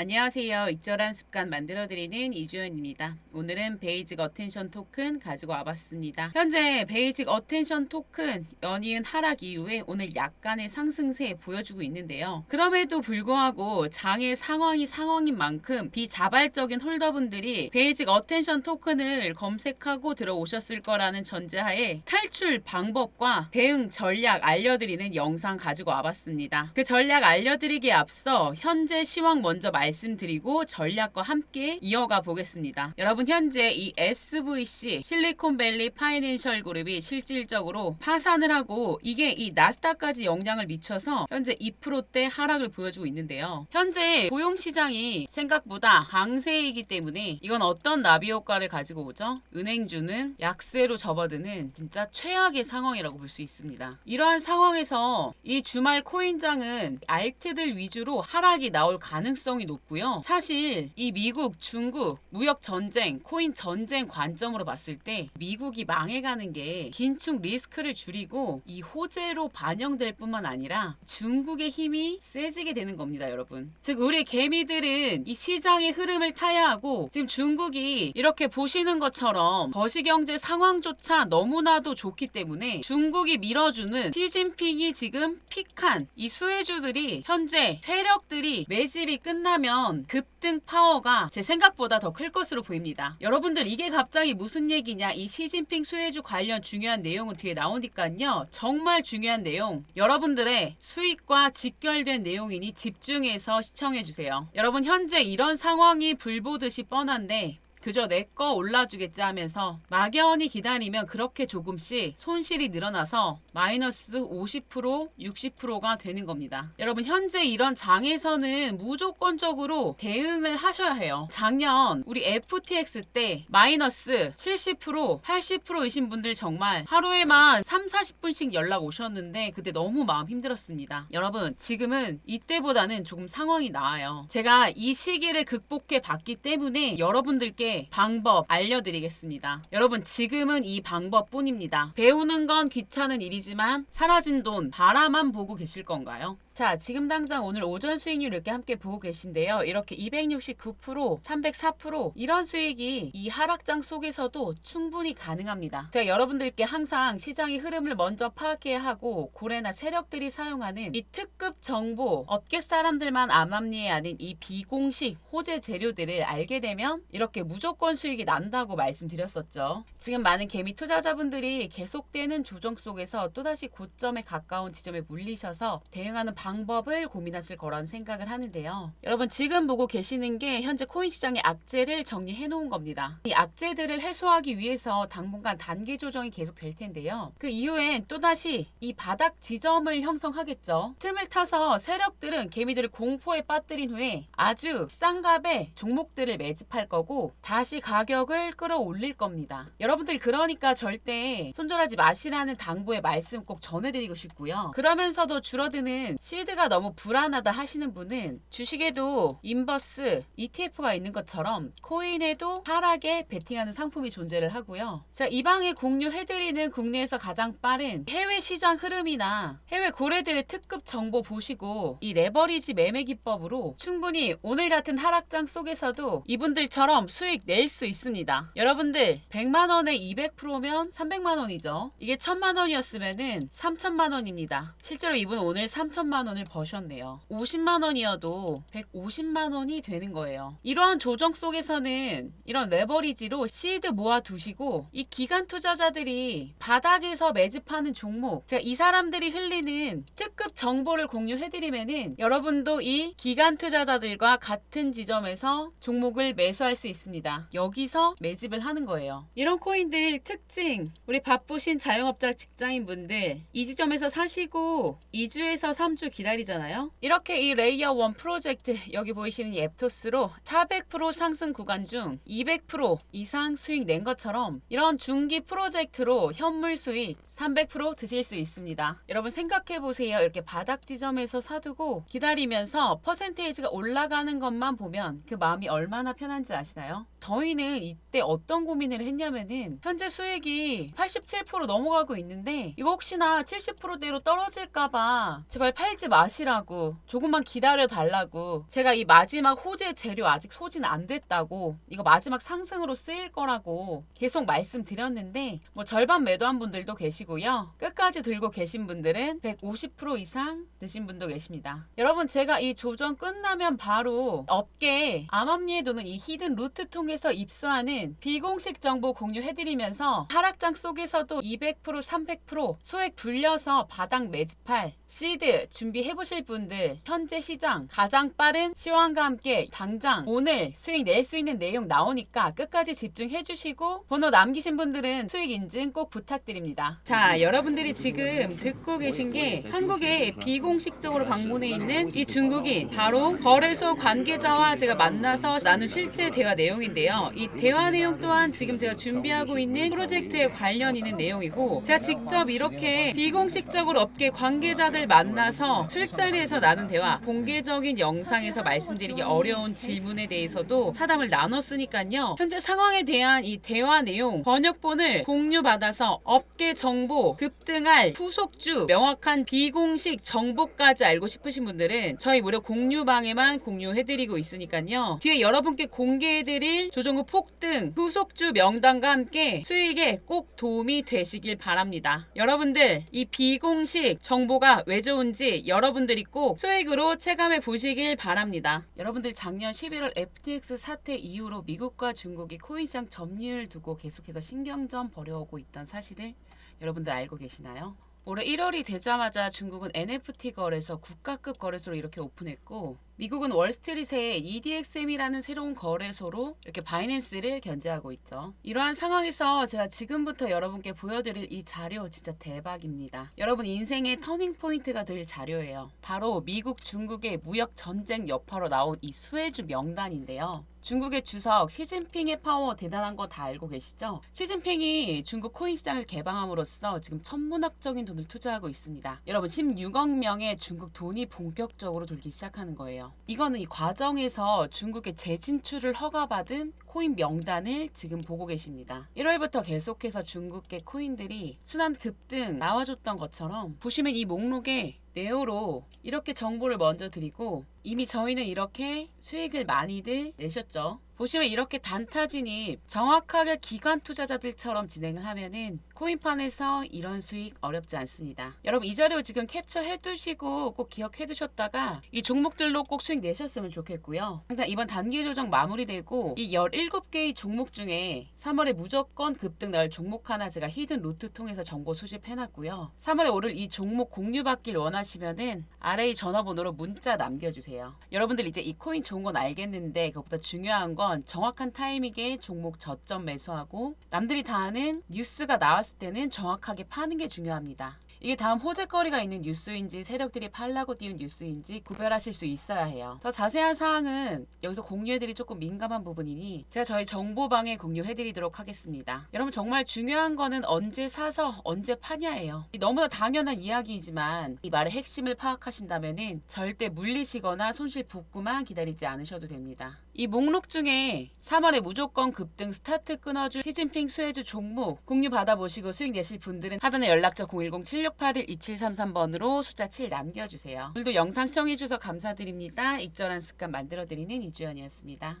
안녕하세요. 익절한 습관 만들어드리는 이주연입니다. 오늘은 베이직 어텐션 토큰 가지고 와봤습니다. 현재 베이직 어텐션 토큰 연이은 하락 이후에 오늘 약간의 상승세 보여주고 있는데요. 그럼에도 불구하고 장의 상황이 상황인 만큼 비자발적인 홀더분들이 베이직 어텐션 토큰을 검색하고 들어오셨을 거라는 전제하에 탈출 방법과 대응 전략 알려드리는 영상 가지고 와봤습니다. 그 전략 알려드리기에 앞서 현재 시황 먼저 말 씀드리고 전략과 함께 이어가 보겠습니다. 여러분 현재 이 SVC 실리콘밸리 파이낸셜 그룹이 실질적으로 파산을 하고 이게 이 나스닥까지 영향을 미쳐서 현재 2%대 하락을 보여주고 있는데요. 현재 고용 시장이 생각보다 강세이기 때문에 이건 어떤 나비 효과를 가지고 오죠? 은행주는 약세로 접어드는 진짜 최악의 상황이라고 볼 수 있습니다. 이러한 상황에서 이 주말 코인장은 알트들 위주로 하락이 나올 가능성이 높 고요. 사실 이 미국, 중국 무역 전쟁, 코인 전쟁 관점으로 봤을 때 미국이 망해가는 게 긴축 리스크를 줄이고 이 호재로 반영될 뿐만 아니라 중국의 힘이 세지게 되는 겁니다, 여러분. 즉 우리 개미들은 이 시장의 흐름을 타야 하고 지금 중국이 이렇게 보시는 것처럼 거시경제 상황조차 너무나도 좋기 때문에 중국이 밀어주는 시진핑이 지금 픽한 이 수혜주들이 현재 세력들이 매집이 끝나면 급등 파워가 제 생각보다 더 클 것으로 보입니다. 여러분들 이게 갑자기 무슨 얘기냐 이 시진핑 수혜주 관련 중요한 내용은 뒤에 나오니까요. 정말 중요한 내용 여러분들의 수익과 직결된 내용이니 집중해서 시청해 주세요. 여러분 현재 이런 상황이 불보듯이 뻔한데 그저 내 거 올라주겠지 하면서 막연히 기다리면 그렇게 조금씩 손실이 늘어나서 마이너스 50% 60%가 되는 겁니다. 여러분 현재 이런 장에서는 무조건적으로 대응을 하셔야 해요. 작년 우리 FTX 때 마이너스 70% 80%이신 분들 정말 하루에만 3, 40분씩 연락 오셨는데 그때 너무 마음 힘들었습니다. 여러분 지금은 이때보다는 조금 상황이 나아요. 제가 이 시기를 극복해 봤기 때문에 여러분들께 방법 알려드리겠습니다. 여러분 지금은 이 방법뿐입니다. 배우는 건 귀찮은 일이지만 사라진 돈 바라만 보고 계실 건가요? 자, 지금 당장 오늘 오전 수익률 이렇게 함께 보고 계신데요. 이렇게 269%, 304% 이런 수익이 이 하락장 속에서도 충분히 가능합니다. 제가 여러분들께 항상 시장의 흐름을 먼저 파악해야 하고 고래나 세력들이 사용하는 이 특급 정보, 업계 사람들만 암암리에 아는 이 비공식 호재 재료들을 알게 되면 이렇게 무조건 수익이 난다고 말씀드렸었죠. 지금 많은 개미 투자자분들이 계속되는 조정 속에서 또다시 고점에 가까운 지점에 물리셔서 대응하는 방 법을 고민하실 거라는 생각을 하는데요. 여러분 지금 보고 계시는 게 현재 코인 시장의 악재를 정리해 놓은 겁니다. 이 악재들을 해소하기 위해서 당분간 단기 조정이 계속 될 텐데요. 그 이후엔 또다시 이 바닥 지점을 형성하겠죠. 틈을 타서 세력들은 개미들을 공포에 빠뜨린 후에 아주 싼 값에 종목들을 매집할 거고 다시 가격을 끌어올릴 겁니다. 여러분들 그러니까 절대 손절하지 마시라는 당부의 말씀 꼭 전해드리고 싶고요. 그러면서도 줄어드는 시 드가 너무 불안하다 하시는 분은 주식에도 인버스 ETF가 있는 것처럼 코인에도 하락에 베팅하는 상품이 존재를 하고요. 자, 이 방에 공유해드리는 국내에서 가장 빠른 해외 시장 흐름이나 해외 고래들의 특급 정보 보시고 이 레버리지 매매 기법으로 충분히 오늘 같은 하락장 속에서도 이분들처럼 수익 낼 수 있습니다. 여러분들 100만 원에 200%면 300만 원이죠. 이게 1000만 원이었으면은 3000만 원입니다. 실제로 이분 오늘 3000만 원을 버셨네요. 50만 원이어도 150만 원이 되는 거예요. 이러한 조정 속에서는 이런 레버리지로 시드 모아 두시고 이 기간 투자자들이 바닥에서 매집하는 종목 제가 이 사람들이 흘리는 특급 정보를 공유해드리면은 여러분도 이 기간 투자자들과 같은 지점에서 종목을 매수할 수 있습니다. 여기서 매집을 하는 거예요. 이런 코인들 특징 우리 바쁘신 자영업자 직장인분들 이 지점에서 사시고 2주에서 3주 기다리잖아요. 이렇게 이 레이어 1 프로젝트 여기 보이시는 이 앱토스로 400% 상승 구간 중 200% 이상 수익 낸 것처럼 이런 중기 프로젝트로 현물 수익 300% 드실 수 있습니다. 여러분 생각해 보세요. 이렇게 바닥 지점에서 사두고 기다리면서 퍼센테이지가 올라가는 것만 보면 그 마음이 얼마나 편한지 아시나요? 저희는 이때 어떤 고민을 했냐면은 현재 수익이 87% 넘어가고 있는데 이거 혹시나 70%대로 떨어질까봐 제발 팔지 마시라고 조금만 기다려 달라고 제가 이 마지막 호재 재료 아직 소진 안 됐다고 이거 마지막 상승으로 쓰일 거라고 계속 말씀드렸는데 뭐 절반 매도한 분들도 계시고요. 끝까지 들고 계신 분들은 150% 이상 드신 분도 계십니다. 여러분 제가 이 조정 끝나면 바로 업계 암암리에 도는 이 히든 루트 통 해서 입수하는 비공식 정보 공유해드리면서 하락장 속에서도 200% 300% 소액 불려서 바닥 매집할 시드 준비해보실 분들 현재 시장 가장 빠른 시황과 함께 당장 오늘 수익 낼 수 있는 내용 나오니까 끝까지 집중해주시고 번호 남기신 분들은 수익 인증 꼭 부탁드립니다. 자 여러분들이 지금 듣고 계신 게 한국에 비공식적으로 방문해 있는 이 중국인 바로 거래소 관계자와 제가 만나서 나눈 실제 대화 내용인데요. 이 대화 내용 또한 지금 제가 준비하고 있는 프로젝트에 관련 있는 내용이고 제가 직접 이렇게 비공식적으로 업계 관계자들 만나서 술자리에서 나눈 대화 공개적인 영상에서 말씀드리기 어려운 질문에 대해서도 사담을 나눴으니까요. 현재 상황에 대한 이 대화 내용 번역본을 공유받아서 업계 정보 급등할 후속주 명확한 비공식 정보까지 알고 싶으신 분들은 저희 무료 공유방에만 공유해드리고 있으니까요. 뒤에 여러분께 공개해드릴 조정후 폭등 후속주 명단과 함께 수익에 꼭 도움이 되시길 바랍니다. 여러분들 이 비공식 정보가 왜 좋은지 여러분들이 꼭 수익으로 체감해 보시길 바랍니다. 여러분들 작년 11월 FTX 사태 이후로 미국과 중국이 코인시장 점유율 두고 계속해서 신경전 벌여오고 있던 사실을 여러분들 알고 계시나요? 올해 1월이 되자마자 중국은 NFT 거래소 국가급 거래소로 이렇게 오픈했고 미국은 월스트리트의 EDXM이라는 새로운 거래소로 이렇게 바이낸스를 견제하고 있죠. 이러한 상황에서 제가 지금부터 여러분께 보여드릴 이 자료 진짜 대박입니다. 여러분 인생의 터닝 포인트가 될 자료예요. 바로 미국 중국의 무역 전쟁 여파로 나온 이 수혜주 명단인데요. 중국의 주석 시진핑의 파워 대단한 거 다 알고 계시죠? 시진핑이 중국 코인 시장을 개방함으로써 지금 천문학적인 돈을 투자하고 있습니다. 여러분 16억 명의 중국 돈이 본격적으로 돌기 시작하는 거예요. 이거는 이 과정에서 중국의 재진출을 허가받은 코인 명단을 지금 보고 계십니다. 1월부터 계속해서 중국계 코인들이 순환 급등 나와줬던 것처럼 보시면 이 목록에 네오로 이렇게 정보를 먼저 드리고 이미 저희는 이렇게 수익을 많이들 내셨죠. 보시면 이렇게 단타 진입 정확하게 기관 투자자들처럼 진행을 하면은 코인판에서 이런 수익 어렵지 않습니다. 여러분 이 자료 지금 캡처해 두시고 꼭 기억해 두셨다가 이 종목들로 꼭 수익 내셨으면 좋겠고요. 당장 이번 단기 조정 마무리되고 이 17개의 종목 중에 3월에 무조건 급등 나올 종목 하나 제가 히든 루트 통해서 정보 수집해 놨고요. 3월에 오를 이 종목 공유 받길 원하시면은 아래 이 전화번호로 문자 남겨주세요. 여러분들 이제 이 코인 좋은 건 알겠는데 그것보다 중요한 건 정확한 타이밍에 종목 저점 매수하고 남들이 다 아는 뉴스가 나왔을 때는 정확하게 파는 게 중요합니다. 이게 다음 호재거리가 있는 뉴스인지 세력들이 팔라고 띄운 뉴스인지 구별하실 수 있어야 해요. 더 자세한 사항은 여기서 공유해드릴 조금 민감한 부분이니 제가 저희 정보방에 공유해드리도록 하겠습니다. 여러분 정말 중요한 거는 언제 사서 언제 파냐예요. 이 너무나 당연한 이야기이지만 이 말의 핵심을 파악하신다면은 절대 물리시거나 손실 복구만 기다리지 않으셔도 됩니다. 이 목록 중에 3월에 무조건 급등 스타트 끊어줄 시진핑 수혜주 종목 공유 받아 보시고 수익 내실 분들은 하단에 연락처 010-7681-2733번으로 숫자 7 남겨주세요. 오늘도 영상 시청해주셔서 감사드립니다. 익절한 습관 만들어드리는 이주연이었습니다.